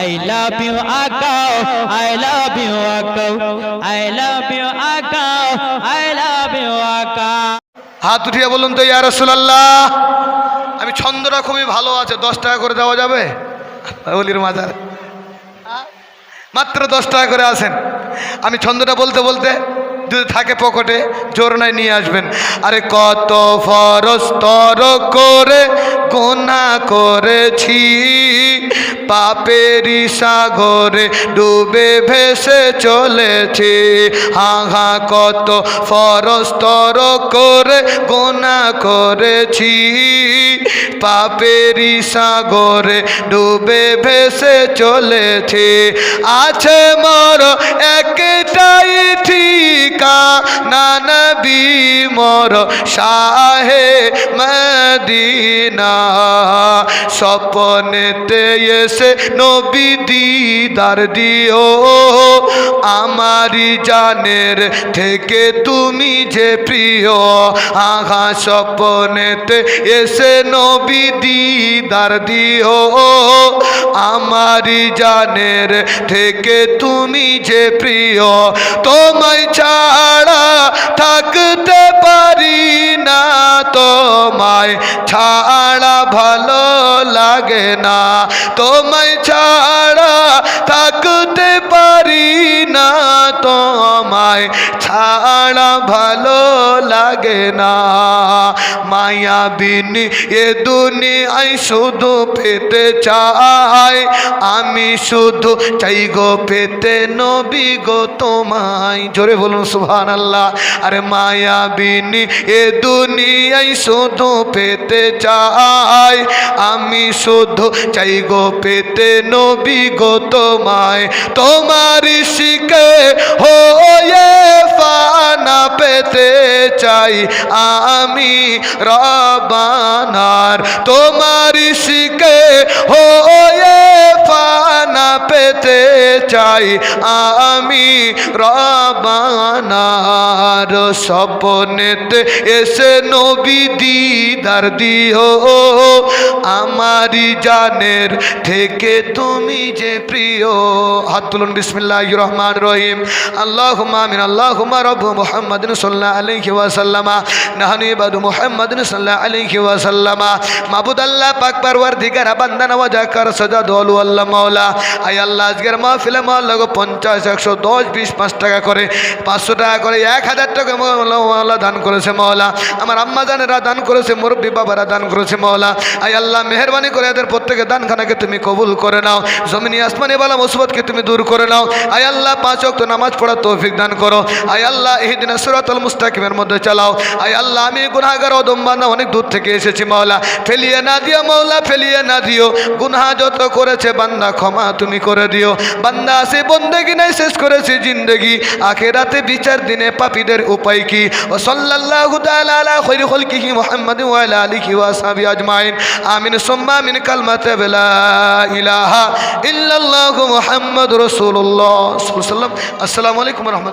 I love you আকাও I love you আকাও I love you আকাও I love you আকাও হাত উঠিয়ে বলুন তো, ইয়া রসুলাল্লাহ, আমি ছন্দটা খুবই ভালো আছে, দশ টাকা করে দেওয়া যাবে? বলির মাজার। মাত্র দশ টাকা করে আসেন। আমি ছন্দটা বলতে বলতে যদি থাকে পকেটে, জোর নাই নিয়ে আসবেন। আরে কত ফরস তর করে গোনা করেছি পাপেরি সাগরে ডুবে ভেসে চলেছি। হা হা কত ফরস তর করে গোনা করেছি। পাপেরি সাগরে ডুবে ভেসে চলেছে। আছে মর একটাই ঠিকা, নানবি মর শাহে মদিনা। স্বপনেতে এসে নবী দিদার দিও। আমারি জানের থেকে তুমি যে প্রিয়। আহা, স্বপনেতে এসে নবী দিদার দিও। আমারি জানের থেকে তুমি যে প্রিয়। তোমায় তোমায় ছাড়া ভালো লাগে না। তোমায় ছাড়া তোমায় ছাড়া ভালো লাগে না। মায়া বিনি, এ দুনিয়ায় শুধু পেতে চাই। আমি শুধু চাই গো পেতে নবী গো তোমায়। জোরে বলুন সুহান আল্লাহ আরে মায়া বিনি, এ দুনিয়ায় শুধু পেতে চাই। আমি শুধু চাই গো পেতে নবী গো তোমায়। তোমার শিখে হয়ে ফানা পেতে চাই আমি রবানার। তোমার শিখে হয়ে চাই, আমি রবানার স্বপনেতে এসে নবী দিদার দিও। আমারি জানের থেকে তুমি যে প্রিয়। হাত তুলুন বিসমিল্লাহ রহমান রহিম। আল্লাহ মামিন আল্লাহ রব মোহাম্মদ সাল্লাহ আলহি ওয়াসাল্লামা। নাহানু ইবাদু মোহাম্মদ সাল্লাহ আলহি ওয়াসাল্লামা। মাবুদ আল্লাহ পাক পারওয়ার দিগারা বান্দা নওয়াজা কর সজা দোলু আল্লাহ মাওলা। আই আল্লাহ, আজকের মাহফিলে মাল্লা গো পঞ্চাশ, একশো দশ, বিশ, পাঁচ টাকা করে, পাঁচশো টাকা করে, এক হাজার টাকা দান করেছে মাওলা। আমার আম্মা জানেরা দান করেছে, মুরব্বী বাবারা দান করেছে মাওলা। আই আল্লাহ, মেহরবানি করে এদের প্রত্যেকে দানখানাকে তুমি কবুল করে নাও। জমিনি আসমানি বালা মুসিবতকে তুমি দূর করে নাও। আই আল্লাহ, পাঁচ অক্ত নামাজ পড়া তৌফিক দান করো। আই আল্লাহ এই দিন সুরাতুল মুস্তাকিমের মধ্যে চালাও। আই আল্লাহ, আমি গুনাহগার অদম্বানা অনেক দূর থেকে এসেছি মাওলা। ফেলিয়ে না দিও মাওলা, ফেলিয়ে না দিও। গুনহা যত করেছে বান্দা ক্ষমা তুমি করে দিও। বান্দা সে বন্দেগি নাই, শেষ করেছে জিন্দেগি। আখেরাতে বিচার দিনে পাপীদের উপায় কি? ও সাল্লাল্লাহু তাআলা আলা আমিন কালমাতে লা ইলাহা আসসালামু আলাইকুম ওয়া